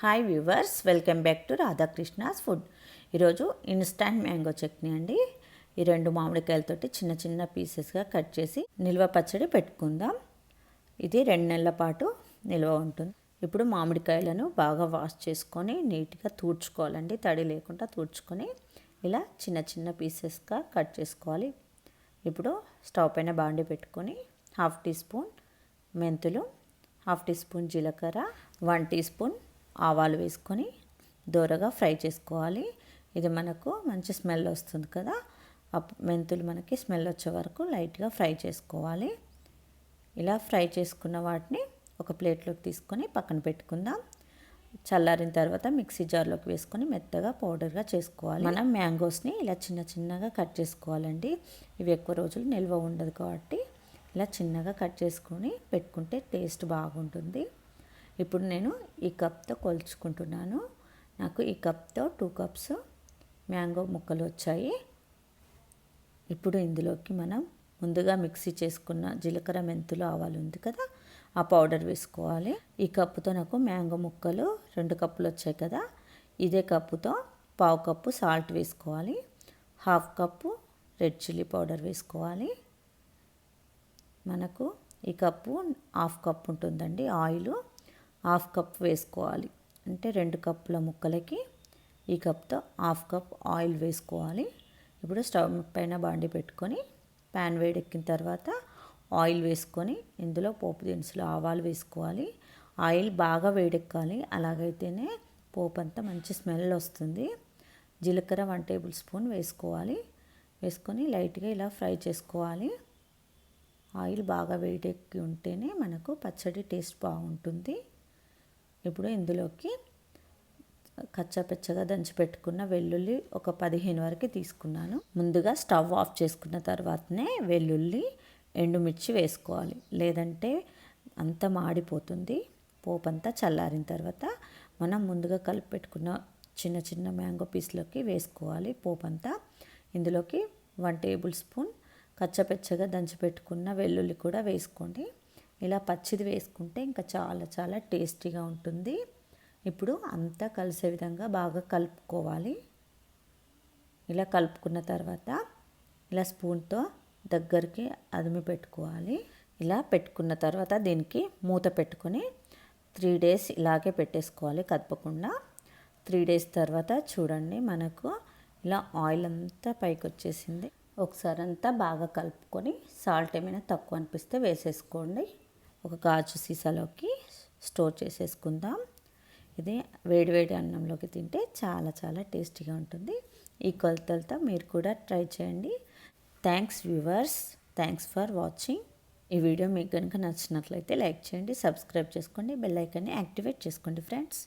Hi viewers welcome back to Radhakrishna's food ఈరోజు instant mango chutney అండి. ఈ రెండు మామిడికాయలతోటి చిన్న చిన్న పీసెస్గా కట్ చేసి నిల్వ పచ్చడి పెట్టుకుందాం. ఇది రెండు నెలల పాటు నిల్వ ఉంటుంది. ఇప్పుడు మామిడికాయలను బాగా వాష్ చేసుకొని నీట్గా తూడ్చుకోవాలండి. తడి లేకుండా తూడ్చుకొని ఇలా చిన్న చిన్న పీసెస్గా కట్ చేసుకోవాలి. ఇప్పుడు స్టవ్ పైన బాండి పెట్టుకొని హాఫ్ టీ స్పూన్ మెంతులు హాఫ్ టీ స్పూన్ జీలకర్ర వన్ టీ స్పూన్ ఆవాలు వేసుకొని దోరగా ఫ్రై చేసుకోవాలి. ఇది మనకు మంచి స్మెల్ వస్తుంది కదా. మెంతులు మనకి స్మెల్ వచ్చే వరకు లైట్గా ఫ్రై చేసుకోవాలి. ఇలా ఫ్రై చేసుకున్న వాటిని ఒక ప్లేట్లోకి తీసుకొని పక్కన పెట్టుకుందాం. చల్లారిన తర్వాత మిక్సీ జార్లోకి వేసుకొని మెత్తగా పౌడర్గా చేసుకోవాలి. మనం మ్యాంగోస్ని ఇలా చిన్న చిన్నగా కట్ చేసుకోవాలండి. ఇవి ఎక్కువ రోజులు నిల్వ ఉండదు కాబట్టి ఇలా చిన్నగా కట్ చేసుకొని పెట్టుకుంటే టేస్ట్ బాగుంటుంది. ఇప్పుడు నేను ఈ కప్తో కొలుచుకుంటున్నాను. నాకు ఈ కప్తో టూ కప్స్ మ్యాంగో ముక్కలు వచ్చాయి. ఇప్పుడు ఇందులోకి మనం ముందుగా మిక్సీ చేసుకున్న జీలకర్ర మెంతులు ఆవాలు ఉంది కదా ఆ పౌడర్ వేసుకోవాలి. ఈ కప్పుతో నాకు మ్యాంగో ముక్కలు రెండు కప్పులు వచ్చాయి కదా ఇదే కప్పుతో పావు కప్పు సాల్ట్ వేసుకోవాలి. Half cup red chilli powder వేసుకోవాలి. మనకు ఈ కప్పు హాఫ్ కప్ ఉంటుందండి ఆయిల్. హాఫ్ కప్ వేసుకోవాలి. అంటే రెండు కప్పుల ముక్కలకి ఈ కప్తో హాఫ్ కప్ ఆయిల్ వేసుకోవాలి. ఇప్పుడు స్టవ్ పైన బాండి పెట్టుకొని ప్యాన్ వేడెక్కిన తర్వాత ఆయిల్ వేసుకొని ఇందులో పోపు దినుసులు ఆవాలు వేసుకోవాలి. ఆయిల్ బాగా వేడెక్కాలి. అలాగైతేనే పోపు అంతా మంచి స్మెల్ వస్తుంది. జీలకర్ర వన్ టేబుల్ స్పూన్ వేసుకోవాలి. వేసుకొని లైట్గా ఇలా ఫ్రై చేసుకోవాలి. ఆయిల్ బాగా వేడెక్కి ఉంటేనే మనకు పచ్చడి టేస్ట్ బాగుంటుంది. ఇప్పుడు ఇందులోకి కచ్చాపెచ్చగా దంచి పెట్టుకున్న వెల్లుల్లి ఒక పదిహేను వరకు తీసుకున్నాను. ముందుగా స్టవ్ ఆఫ్ చేసుకున్న తర్వాతనే వెల్లుల్లి ఎండుమిర్చి వేసుకోవాలి. లేదంటే అంత మాడిపోతుంది. పోపు అంతా చల్లారిన తర్వాత మనం ముందుగా కలిపి పెట్టుకున్న చిన్న చిన్న మ్యాంగో పీస్లోకి వేసుకోవాలి పోపు అంతా ఇందులోకి వన్ టేబుల్ స్పూన్ కచ్చపెచ్చగా దంచి పెట్టుకున్న వెల్లుల్లి కూడా వేసుకోండి. ఇలా పచ్చిది వేసుకుంటే ఇంకా చాలా చాలా టేస్టీగా ఉంటుంది. ఇప్పుడు అంతా కలిసే విధంగా బాగా కలుపుకోవాలి. ఇలా కలుపుకున్న తర్వాత ఇలా స్పూన్తో దగ్గరికి అదిమి పెట్టుకోవాలి. ఇలా పెట్టుకున్న తర్వాత దీనికి మూత పెట్టుకొని త్రీ డేస్ ఇలాగే పెట్టేసుకోవాలి కదపకుండా. త్రీ డేస్ తర్వాత చూడండి మనకు ఇలా ఆయిల్ అంతా పైకి వచ్చేసింది. ఒకసారి అంతా బాగా కలుపుకొని సాల్ట్ ఏమైనా తక్కువ అనిపిస్తే వేసేసుకోండి. ఒక గాజు సీసాలోకి స్టోర్ చేసేసుకుందాం. ఇది వేడివేడి అన్నంలోకి తింటే చాలా చాలా టేస్టీగా ఉంటుంది. ఈ కొలతలతో మీరు కూడా ట్రై చేయండి. Thanks viewers thanks for watching ఈ వీడియో మీకు కనుక నచ్చినట్లయితే లైక్ చేయండి సబ్స్క్రైబ్ చేసుకోండి బెల్ ఐకాన్ని యాక్టివేట్ చేసుకోండి ఫ్రెండ్స్.